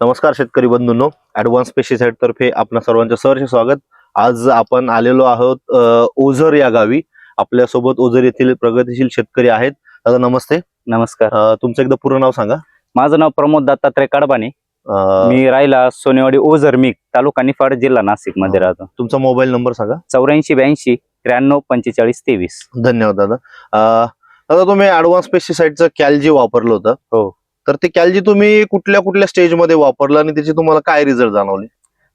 नमस्कार शेतकरी बंधूंनो. Advance pesticide तर्फे आपणा सर्वांचं सहर्ष स्वागत. आज आपण आलेलो आहोत ओझर या गावी. आपल्यासोबत ओझर येथील प्रगतीशील शेतकरी आहेत. दादा नमस्ते. नमस्कार. अ, तुमचं एकदा पूर्ण नाव सांगा. माझं नाव प्रमोद दत्तात्रय कडबाने. अ, मी राहिला सोनेवाडी ओझर मिक तालुका निफाड जिल्हा नाशिकमध्ये राहतो. तुमचा मोबाईल नंबर सांगा. चौऱ्याऐंशी ब्याऐंशी त्र्याण्णव पंचेचाळीस तेवीस. धन्यवाद दादा. अ, दादा तुम्ही ऍडव्हान्स पेस्टिसाइडचं कॅलजी वापरलं होतं. हो. तर ते कॅलजी तुम्ही कुठल्या कुठल्या स्टेजमध्ये वापरलं आणि त्याची तुम्हाला काय रिझल्ट जाणवले?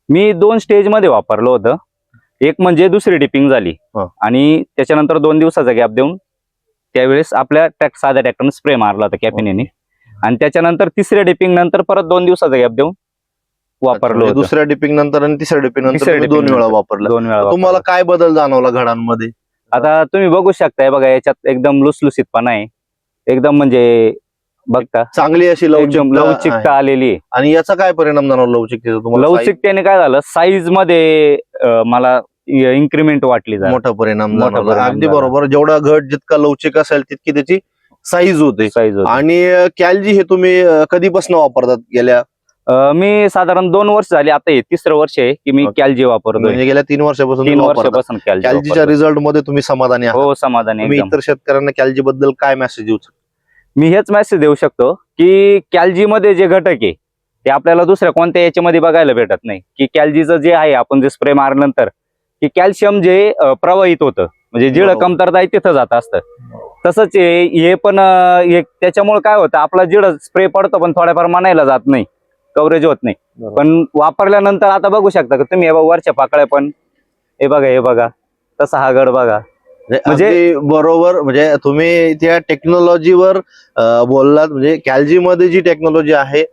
मी दोन स्टेजमध्ये वापरलं होतं. एक म्हणजे दुसरी डिपिंग झाली. हा. आणि त्याच्यानंतर दोन दिवसाचा गॅप देऊन त्यावेळेस आपल्या ट्रॅक साध्या ट्रॅक्टरने स्प्रे मारला होता कॅपिनेने आणि त्याच्यानंतर तिसऱ्या डिपिंग नंतर परत दोन दिवसाचा गॅप देऊन वापरलं म्हणजे होतं. दुसऱ्या डिपिंग नंतर आणि तिसऱ्या डिपिंग नंतर तिसऱ्या तुम्ही dipping दोन वेळा नंतर. वापरलं. दोन वेळा तुम्हाला वापरलं. काय बदल जाणवला घडांमध्ये? आता तुम्ही बघू शकताय बघा याच्यात एकदम लुसलुसीतपणा आहे. एकदम म्हणजे बघता चांगली अशी एकदम लवचिकता. आलेली आहे आणि याचा काय परिणाम जाणवला लवचिकतेचा तुम्हाला लवचिकतेने काय झालं साईजमध्ये मला इन्क्रीमेंट वाटली. मोठा परिणाम जाणवला अगदी. बरोबर जेवढा घट जितका लवचिक असेल तितकी त्याची साईज होते साईज. आणि कॅलजी हे तुम्ही कधीपासून वापरतात गेल्या मी साधारण दोन वर्ष झाली आता हे तिसरं वर्ष आहे की मी. कॅलजी वापरतोय म्हणजे गेल्या तीन वर्षापासून तीन. वर्षापासून कॅलजी कॅलजीच्या. रिझल्टमध्ये तुम्ही समाधानी हो समाधानी इतर शेतकऱ्यांना कॅलजी बद्दल काय मेसेज देऊ शकता मी हेच मेसेज देऊ शकतो की कॅलजी मध्ये जे घटक आहे ते आपल्याला दुसऱ्या कोणत्या याच्यामध्ये बघायला भेटत नाही की कॅलजीचं जे आहे आपण जे स्प्रे मारल्यानंतर की कॅल्शियम जे प्रवाहित होतं म्हणजे जिळं. कमतरता आहे तिथं जात असतं तसंच हे पण त्याच्यामुळे काय होतं आपला जिळं स्प्रे पडतो पण थोड्याफार म्हणायला जात नाही कव्हरेज होत नाही. पण वापरल्यानंतर आता बघू शकता का तुम्ही हे बघा वरच्या पाकळ्या पण हे बघा हे बघा तसा हा गड बघा म्हणजे- म्हणजे बरोबर म्हणजे तुम्ही त्या टेक्नॉलॉजीवर बोललात म्हणजे कॅलजी मध्ये जी टेक्नॉलॉजी आहे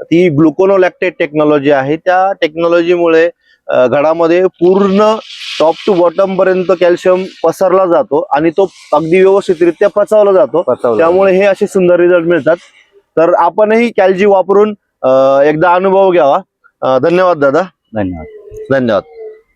ती ग्लुकोनोलॅक्टेड टेक्नॉलॉजी आहे. त्या टेक्नॉलॉजीमुळे घडामध्ये पूर्ण टॉप टू बॉटम पर्यंत कॅल्शियम पसरला जातो आणि तो अगदी व्यवस्थितरित्या पचवला जातो. त्यामुळे हे असे सुंदर रिझल्ट मिळतात. तर आपणही कॅलजी वापरून एकदा अनुभव घ्यावा. धन्यवाद दादा. धन्यवाद. धन्यवाद.